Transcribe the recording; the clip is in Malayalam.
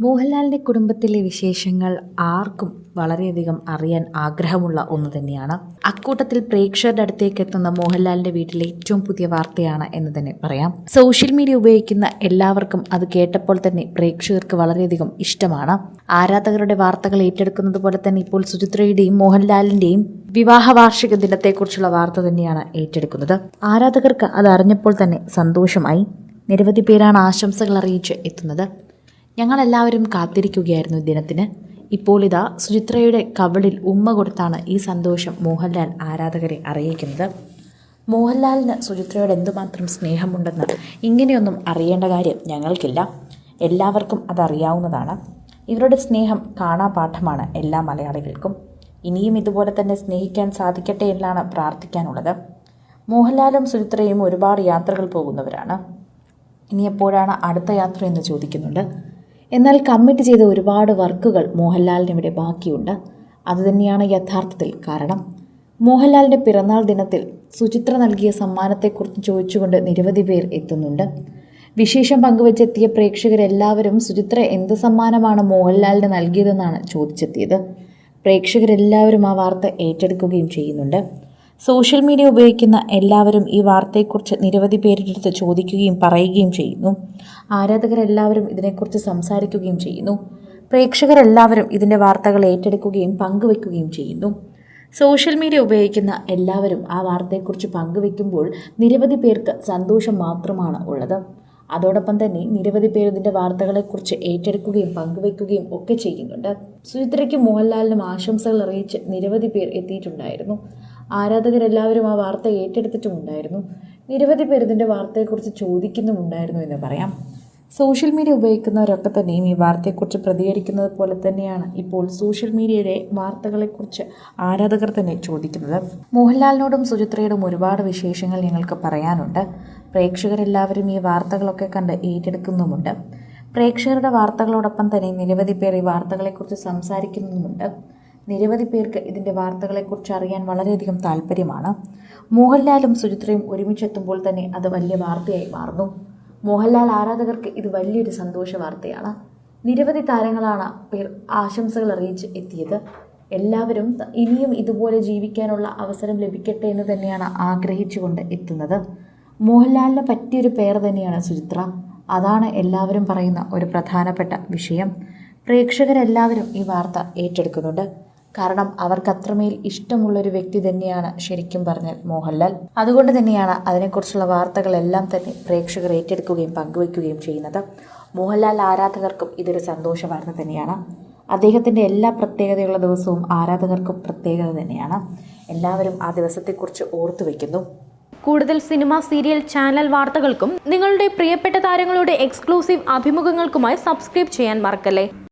മോഹൻലാലിന്റെ കുടുംബത്തിലെ വിശേഷങ്ങൾ ആർക്കും വളരെയധികം അറിയാൻ ആഗ്രഹമുള്ള ഒന്ന് തന്നെയാണ്. അക്കൂട്ടത്തിൽ പ്രേക്ഷകരുടെ അടുത്തേക്ക് എത്തുന്ന മോഹൻലാലിന്റെ വീട്ടിലെ ഏറ്റവും പുതിയ വാർത്തയാണ് എന്ന് തന്നെ പറയാം. സോഷ്യൽ മീഡിയ ഉപയോഗിക്കുന്ന എല്ലാവർക്കും അത് കേട്ടപ്പോൾ തന്നെ പ്രേക്ഷകർക്ക് വളരെയധികം ഇഷ്ടമാണ്. ആരാധകരുടെ വാർത്തകൾ ഏറ്റെടുക്കുന്നത് പോലെ തന്നെ ഇപ്പോൾ സുചിത്രയുടെയും മോഹൻലാലിന്റെയും വിവാഹ വാർഷിക ദിനത്തെക്കുറിച്ചുള്ള വാർത്ത തന്നെയാണ് ഏറ്റെടുക്കുന്നത്. ആരാധകർക്ക് അത് അറിഞ്ഞപ്പോൾ തന്നെ സന്തോഷമായി. നിരവധി പേരാണ് ആശംസകൾ അറിയിച്ച് എത്തുന്നത്. ഞങ്ങളെല്ലാവരും കാത്തിരിക്കുകയായിരുന്നു ദിനത്തിന്. ഇപ്പോൾ ഇതാ സുചിത്രയുടെ കവളിൽ ഉമ്മ കൊടുത്താണ് ഈ സന്തോഷം മോഹൻലാൽ ആരാധകരെ അറിയിക്കുന്നത്. മോഹൻലാലിന് സുചിത്രയോട് എന്തുമാത്രം സ്നേഹമുണ്ടെന്ന് ഇങ്ങനെയൊന്നും അറിയേണ്ട കാര്യം ഞങ്ങൾക്കില്ല. എല്ലാവർക്കും അതറിയാവുന്നതാണ്. ഇവരുടെ സ്നേഹം കാണാപാഠമാണ് എല്ലാ മലയാളികൾക്കും. ഇനിയും ഇതുപോലെ തന്നെ സ്നേഹിക്കാൻ സാധിക്കട്ടെ എന്നാണ് പ്രാർത്ഥിക്കാനുള്ളത്. മോഹൻലാലും സുചിത്രയും ഒരുപാട് യാത്രകൾ പോകുന്നവരാണ്. ഇനി എപ്പോഴാണ് അടുത്ത യാത്ര എന്ന് ചോദിക്കുന്നുണ്ട്. എന്നാൽ കമ്മിറ്റ് ചെയ്ത ഒരുപാട് വർക്കുകൾ മോഹൻലാലിന് ഇവിടെ ബാക്കിയുണ്ട്. അതുതന്നെയാണ് യഥാർത്ഥത്തിൽ കാരണം. മോഹൻലാലിന്റെ പിറന്നാൾ ദിനത്തിൽ സുചിത്ര നൽകിയ സമ്മാനത്തെക്കുറിച്ച് ചോദിച്ചുകൊണ്ട് നിരവധി പേർ എത്തുന്നുണ്ട്. വിശേഷം പങ്കുവച്ചെത്തിയ പ്രേക്ഷകരെല്ലാവരും സുചിത്ര എന്ത് സമ്മാനമാണ് മോഹൻലാലിന് നൽകിയതെന്നാണ് ചോദിച്ചെത്തിയത്. പ്രേക്ഷകരെല്ലാവരും ആ വാർത്ത ഏറ്റെടുക്കുകയും ചെയ്യുന്നുണ്ട്. സോഷ്യൽ മീഡിയ ഉപയോഗിക്കുന്ന എല്ലാവരും ഈ വാർത്തയെക്കുറിച്ച് നിരവധി പേരുടെ അടുത്ത് ചോദിക്കുകയും പറയുകയും ചെയ്യുന്നു. ആരാധകരെല്ലാവരും ഇതിനെക്കുറിച്ച് സംസാരിക്കുകയും ചെയ്യുന്നു. പ്രേക്ഷകരെല്ലാവരും ഇതിന്റെ വാർത്തകൾ ഏറ്റെടുക്കുകയും പങ്കുവെക്കുകയും ചെയ്യുന്നു. സോഷ്യൽ മീഡിയ ഉപയോഗിക്കുന്ന എല്ലാവരും ആ വാർത്തയെക്കുറിച്ച് പങ്കുവെക്കുമ്പോൾ നിരവധി പേർക്ക് സന്തോഷം മാത്രമാണ് ഉള്ളത്. അതോടൊപ്പം തന്നെ നിരവധി പേർ ഇതിന്റെ വാർത്തകളെക്കുറിച്ച് ഏറ്റെടുക്കുകയും പങ്കുവയ്ക്കുകയും ഒക്കെ ചെയ്യുന്നുണ്ട്. സുചിത്രയ്ക്കും മോഹൻലാലിനും ആശംസകൾ അറിയിച്ച് നിരവധി പേർ എത്തിയിട്ടുണ്ടായിരുന്നു. ആരാധകരെല്ലാവരും ആ വാർത്ത ഏറ്റെടുത്തിട്ടുമുണ്ടായിരുന്നു. നിരവധി പേർ ഇതിന്റെ വാർത്തയെക്കുറിച്ച് ചോദിക്കുന്നുമുണ്ടായിരുന്നു എന്ന് പറയാം. സോഷ്യൽ മീഡിയ ഉപയോഗിക്കുന്നവരൊക്കെ തന്നെയും ഈ വാർത്തയെക്കുറിച്ച് പ്രതികരിക്കുന്നത് പോലെ തന്നെയാണ് ഇപ്പോൾ സോഷ്യൽ മീഡിയയിലെ വാർത്തകളെക്കുറിച്ച് ആരാധകർ തന്നെ ചോദിക്കുന്നത്. മോഹൻലാലിനോടും സുചിത്രയോടും ഒരുപാട് വിശേഷങ്ങൾ ഞങ്ങൾക്ക് പറയാനുണ്ട്. പ്രേക്ഷകരെല്ലാവരും ഈ വാർത്തകളൊക്കെ കണ്ട് ഏറ്റെടുക്കുന്നുമുണ്ട്. പ്രേക്ഷകരുടെ വാർത്തകളോടൊപ്പം തന്നെ നിരവധി പേർ ഈ വാർത്തകളെക്കുറിച്ച് സംസാരിക്കുന്നുമുണ്ട്. നിരവധി പേർക്ക് ഇതിന്റെ വാർത്തകളെക്കുറിച്ച് അറിയാൻ വളരെയധികം താല്പര്യമാണ് മോഹൻലാലും സുചിത്രയും ഒരുമിച്ചെത്തുമ്പോൾ തന്നെ അത് വലിയ വാർത്തയായി മാറുന്നു. മോഹൻലാൽ ആരാധകർക്ക് ഇത് വലിയൊരു സന്തോഷ വാർത്തയാണ്. നിരവധി താരങ്ങളാണ് പേർ ആശംസകൾ അറിയിച്ച് എത്തിയത്. എല്ലാവരും ഇനിയും ഇതുപോലെ ജീവിക്കാനുള്ള അവസരം ലഭിക്കട്ടെ എന്ന് തന്നെയാണ് ആഗ്രഹിച്ചുകൊണ്ട് എത്തുന്നത്. മോഹൻലാലിന് പറ്റിയൊരു പേർ തന്നെയാണ് സുചിത്ര. അതാണ് എല്ലാവരും പറയുന്ന ഒരു പ്രധാനപ്പെട്ട വിഷയം. പ്രേക്ഷകരെല്ലാവരും ഈ വാർത്ത ഏറ്റെടുക്കുന്നുണ്ട്. കാരണം അവർക്ക് അത്രമേൽ ഇഷ്ടമുള്ളൊരു വ്യക്തി തന്നെയാണ് ശരിക്കും പറഞ്ഞാൽ മോഹൻലാൽ. അതുകൊണ്ട് തന്നെയാണ് അതിനെക്കുറിച്ചുള്ള വാർത്തകളെല്ലാം തന്നെ പ്രേക്ഷകർ ഏറ്റെടുക്കുകയും പങ്കുവയ്ക്കുകയും ചെയ്യുന്നത്. മോഹൻലാൽ ആരാധകർക്കും ഇതൊരു സന്തോഷ വാർത്ത തന്നെയാണ്. അദ്ദേഹത്തിന്റെ എല്ലാ പ്രത്യേകതയുള്ള ദിവസവും ആരാധകർക്കും പ്രത്യേകത തന്നെയാണ്. എല്ലാവരും ആ ദിവസത്തെക്കുറിച്ച് ഓർത്തു വയ്ക്കുന്നു കൂടുതൽ സിനിമ സീരിയൽ ചാനൽ വാർത്തകൾക്കും നിങ്ങളുടെ പ്രിയപ്പെട്ട താരങ്ങളുടെ എക്സ്ക്ലൂസീവ് അഭിമുഖങ്ങൾക്കുമായി സബ്സ്ക്രൈബ് ചെയ്യാൻ മറക്കല്ലേ?